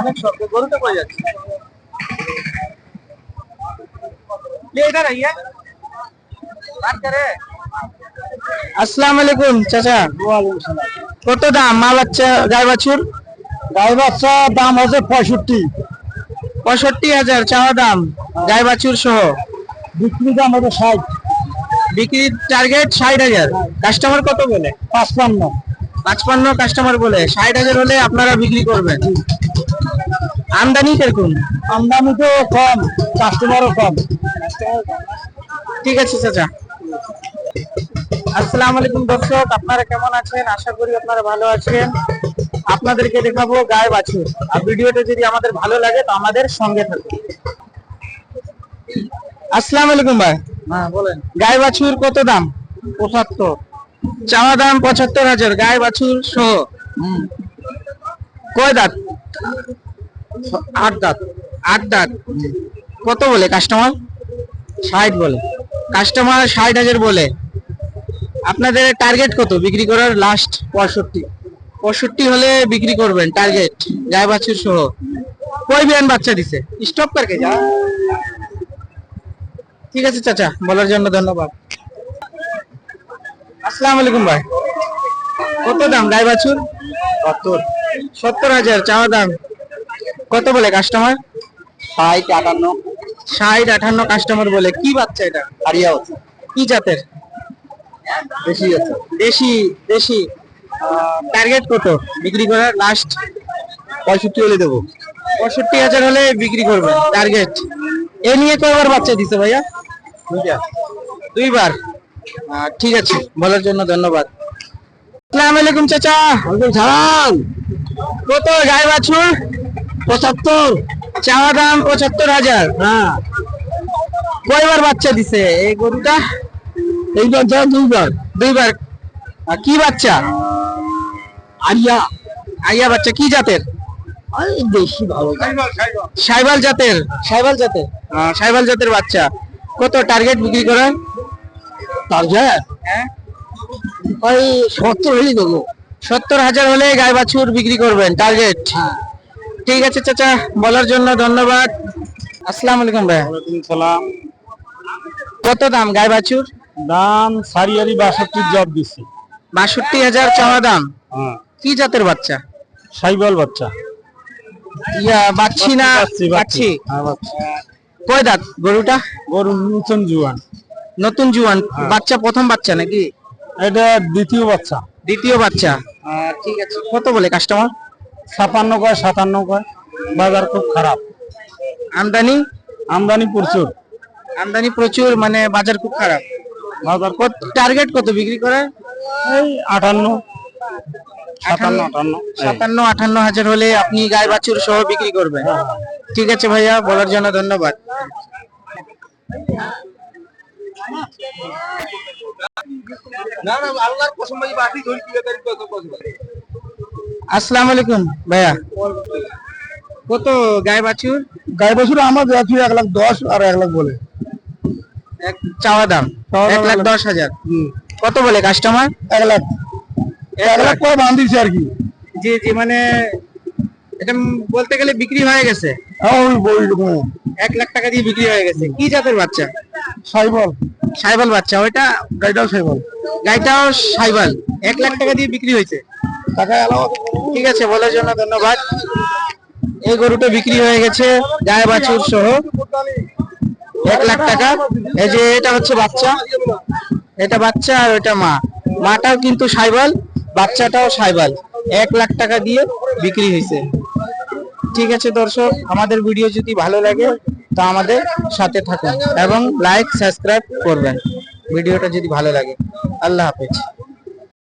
অনেক শব্দ গরুটা পড়ে যাচ্ছে ले इधर आइए बात करे আসসালামু আলাইকুম চাচা কত দাম মা বাচ্চা গাই বাছুর গাই বাচ্চা দাম আছে পঁয়ষট্টি পঁয়ষট্টি হাজার চাওয়া দাম গাই বাছুর সহ বিক্রি দাম হচ্ছে ষাট বিক্রির টার্গেট ষাট হাজার কাস্টমার কত বলে পাঁচপান্ন পাঁচপান্ন কাস্টমার বলে ষাট হাজার হলে আপনারা বিক্রি করবেন আমদানি কীরকম? আমদানি তো কম কাস্টমারও কম। ঠিক আছে চাচা। আসসালামু আলাইকুম দর্শক। আপনারা কেমন আছেন? আশা করি আপনারা ভালো আছেন। আপনাদেরকে দেখাবো গায়ে বাছুর। আর ভিডিওটা যদি আমাদের ভালো লাগে তো আমাদের সঙ্গে থাকুন। আসসালামু আলাইকুম ভাই। হ্যাঁ বলেন। গায়ে বাছুর কত দাম? পঁচাত্তর। চাওয়া দাম পঁচাত্তর হাজার। গায়ে বাছুর সহ। কয় দাঁত? আট দাঁত আট দাঁত। কত বলে কাস্টমার ষাট বলে। কাস্টমার ষাট হাজার বলে। আপনাদের টার্গেট কত? বিক্রি করার লাস্ট পঁয়ষট্টি। পঁয়ষট্টি হলে বিক্রি করবেন টার্গেট গায়ে বাছুর সহ। কই বিয়ান বাচ্চা দিছে? স্টপ করকে যা। ঠিক আছে চাচা, বলার জন্য ধন্যবাদ। আসসালামু আলাইকুম ভাই। কত দাম? গায়ে বাছুর? সত্তর। সত্তর হাজার, চাওয়া দাম। কত বলে কাস্টমার ষাট আটান্ন। ষাট আঠান্ন কাস্টমার বলে। কি বাচ্চা এটা? হারিয়া আছে কি জাতের? বেশি আছে। দেশি দেশি। টার্গেট কত? বিক্রি করার লাস্ট পঁয়ষট্টি হলে দেবো। পঁয়ষট্টি হাজার হলে বিক্রি করবেন টার্গেট এ নিয়ে কয়বার বাচ্চা দিছে ভাইয়া? দুইবার। ঠিক আছে বলার জন্য ধন্যবাদ। আসসালামু আলাইকুম চাচা। সালাম। কত? গায়ে বাছুর? পঁচাত্তর। চাওয়া দাম পঁচাত্তর হাজার। হ্যাঁ। কয়বার বাচ্চা দিছে? এই গরুটা? এইবার যা দুইবার। দুইবার। কি বাচ্চা? আরিয়া আইয়া বাচ্চা কি জাতের? ভালো। সাইবাল জাতের। সাইবাল জাতের। আহ, সাইবাল জাতের বাচ্চা। কত টার্গেট বিক্রি করেন হ্যাঁ। ওই সত্তর হলেই দেবো। সত্তর হাজার হলে গায়ে বাছুর বিক্রি করবেন টার্গেট ঠিক আছে চাচা বলার জন্য ধন্যবাদ। আসসালামু আলাইকুম ভাই। সালাম। কত দাম গায়ে বাছুর? দাম সারিয়ারি বাষট্টির জব দিছি। বাষট্টি হাজার চাওয়া দাম। হ্যাঁ। কি জাতের বাচ্চা? সাইবল বাচ্চা। ইয়া বাচ্চি না বাচ্চি, হ্যাঁ, বাচ্চি। কয় দাঁত গরুটা? গরু নতুন জুয়ান। নতুন জুয়ান। বাচ্চা প্রথম বাচ্চা নাকি? এটা দ্বিতীয় বাচ্চা। দ্বিতীয় বাচ্চা। ঠিক আছে। কত বলে কাস্টমার? ছাপান্ন কয় সাতান্ন কয়। বাজার খুব খারাপ। আমদানি? আমদানি প্রচুর। আমদানি প্রচুর মানে বাজার খুব খারাপ। বাজার কত টার্গেট কত বিক্রি করে? এই আটান্ন। সাতান্ন আটান্ন? সাতান্ন আটান্ন হাজার হলে আপনি গায়ে বাছুর সহ বিক্রি করবেন। ঠিক আছে ভাইয়া বলার জন্য ধন্যবাদ। আসসালামু আলাইকুম ভাইয়া। কত গায়ে বাছুর? গাই বছর আমার যাচ্ছি এক লাখ দশ আর এক লাখ বলে। এক চাওয়া দাম? এক লাখ। দশ হাজার। কত বলে কাস্টমার এক লাখ। এক লাখ করে বান্ধিছি আর কি। জি জি মানে এটা বলতে গেলে বিক্রি হয়ে গেছে। হ্যাঁ, এক লাখ টাকা দিয়ে বিক্রি হয়ে গেছে। কি জাতের বাচ্চা? সাইবল। সাইবাল বাচ্চা ওইটা? গাইটাও সাইবল। গাইটাও সাইবাল। এক লাখ টাকা দিয়ে বিক্রি হয়েছে। ঠিক আছে, বলার জন্য ধন্যবাদ। এই গরুটা বিক্রি হয়ে গেছে, গায়ে বাছুর সহ। এক লাখ টাকা। এই যে এটা হচ্ছে বাচ্চা। এটা বাচ্চা আর ওটা মা। মাটাও কিন্তু সাইবাল, বাচ্চাটাও সাইবাল। এক লাখ টাকা দিয়ে বিক্রি হয়েছে। ঠিক আছে, দর্শক, আমাদের ভিডিও যদি ভালো লাগে, তা আমাদের সাথে থাকুন এবং লাইক সাবস্ক্রাইব করবেন। ভিডিওটা যদি ভালো লাগে, আল্লাহ হাফেজ।